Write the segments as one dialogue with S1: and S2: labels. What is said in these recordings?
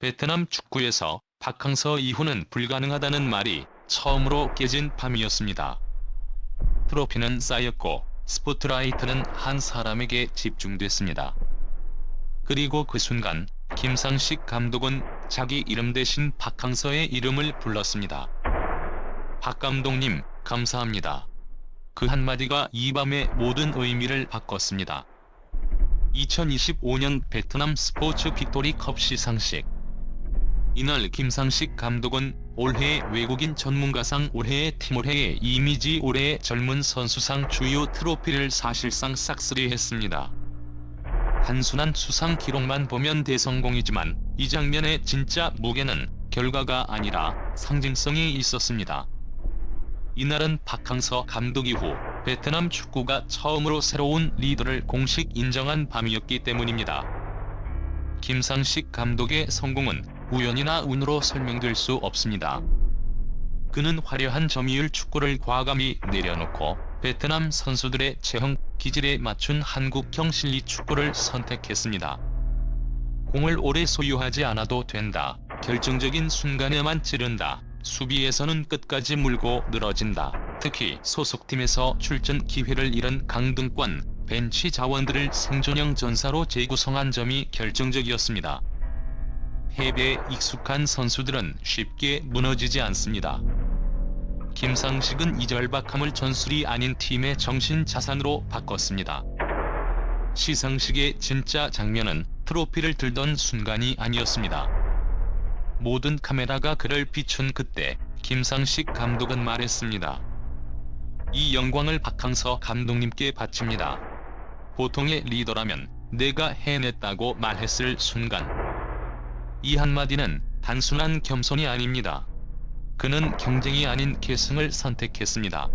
S1: 베트남 축구에서 박항서 이후는 불가능하다는 말이 처음으로 깨진 밤이었습니다. 트로피는 쌓였고 스포트라이트는 한 사람에게 집중됐습니다. 그리고 그 순간 김상식 감독은 자기 이름 대신 박항서의 이름을 불렀습니다. 박 감독님 감사합니다. 그 한마디가 이 밤의 모든 의미를 바꿨습니다. 2025년 베트남 스포츠 빅토리 컵 시상식 이날 김상식 감독은 올해의 외국인 전문가상 올해의 팀 올해의 이미지 올해의 젊은 선수상 주요 트로피를 사실상 싹쓸이했습니다. 단순한 수상 기록만 보면 대성공이지만 이 장면의 진짜 무게는 결과가 아니라 상징성이 있었습니다. 이날은 박항서 감독 이후 베트남 축구가 처음으로 새로운 리더를 공식 인정한 밤이었기 때문입니다. 김상식 감독의 성공은 우연이나 운으로 설명될 수 없습니다. 그는 화려한 점유율 축구를 과감히 내려놓고 베트남 선수들의 체형, 기질에 맞춘 한국형 실리 축구를 선택했습니다. 공을 오래 소유하지 않아도 된다. 결정적인 순간에만 찌른다. 수비에서는 끝까지 물고 늘어진다. 특히 소속팀에서 출전 기회를 잃은 강등권, 벤치 자원들을 생존형 전사로 재구성한 점이 결정적이었습니다. 해배에 익숙한 선수들은 쉽게 무너지지 않습니다. 김상식은 이 절박함을 전술이 아닌 팀의 정신 자산으로 바꿨습니다. 시상식의 진짜 장면은 트로피를 들던 순간이 아니었습니다. 모든 카메라가 그를 비춘 그때 김상식 감독은 말했습니다. 이 영광을 박항서 감독님께 바칩니다. 보통의 리더라면 내가 해냈다고 말했을 순간 이 한마디는 단순한 겸손이 아닙니다. 그는 경쟁이 아닌 계승을 선택했습니다.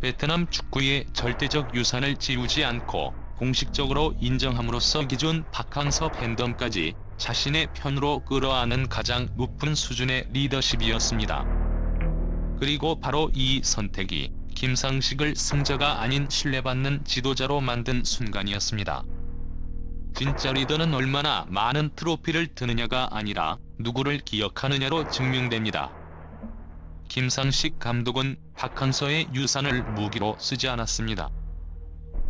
S1: 베트남 축구의 절대적 유산을 지우지 않고 공식적으로 인정함으로써 기존 박항서 팬덤까지 자신의 편으로 끌어안은 가장 높은 수준의 리더십이었습니다. 그리고 바로 이 선택이 김상식을 승자가 아닌 신뢰받는 지도자로 만든 순간이었습니다. 진짜 리더는 얼마나 많은 트로피를 드느냐가 아니라 누구를 기억하느냐로 증명됩니다. 김상식 감독은 박항서의 유산을 무기로 쓰지 않았습니다.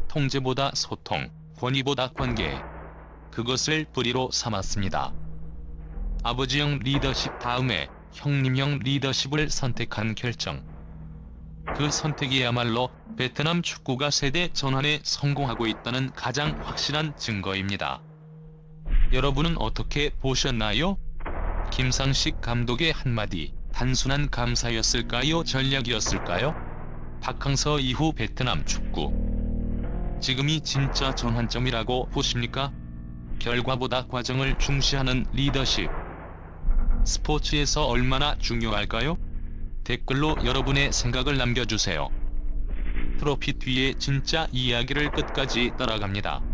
S1: 통제보다 소통, 권위보다 관계. 그것을 뿌리로 삼았습니다. 아버지형 리더십 다음에 형님형 리더십을 선택한 결정. 그 선택이야말로 베트남 축구가 세대 전환에 성공하고 있다는 가장 확실한 증거입니다. 여러분은 어떻게 보셨나요? 김상식 감독의 한마디, 단순한 감사였을까요? 전략이었을까요? 박항서 이후 베트남 축구. 지금이 진짜 전환점이라고 보십니까? 결과보다 과정을 중시하는 리더십. 스포츠에서 얼마나 중요할까요? 댓글로 여러분의 생각을 남겨주세요. 트로피 뒤에 진짜 이야기를 끝까지 따라갑니다.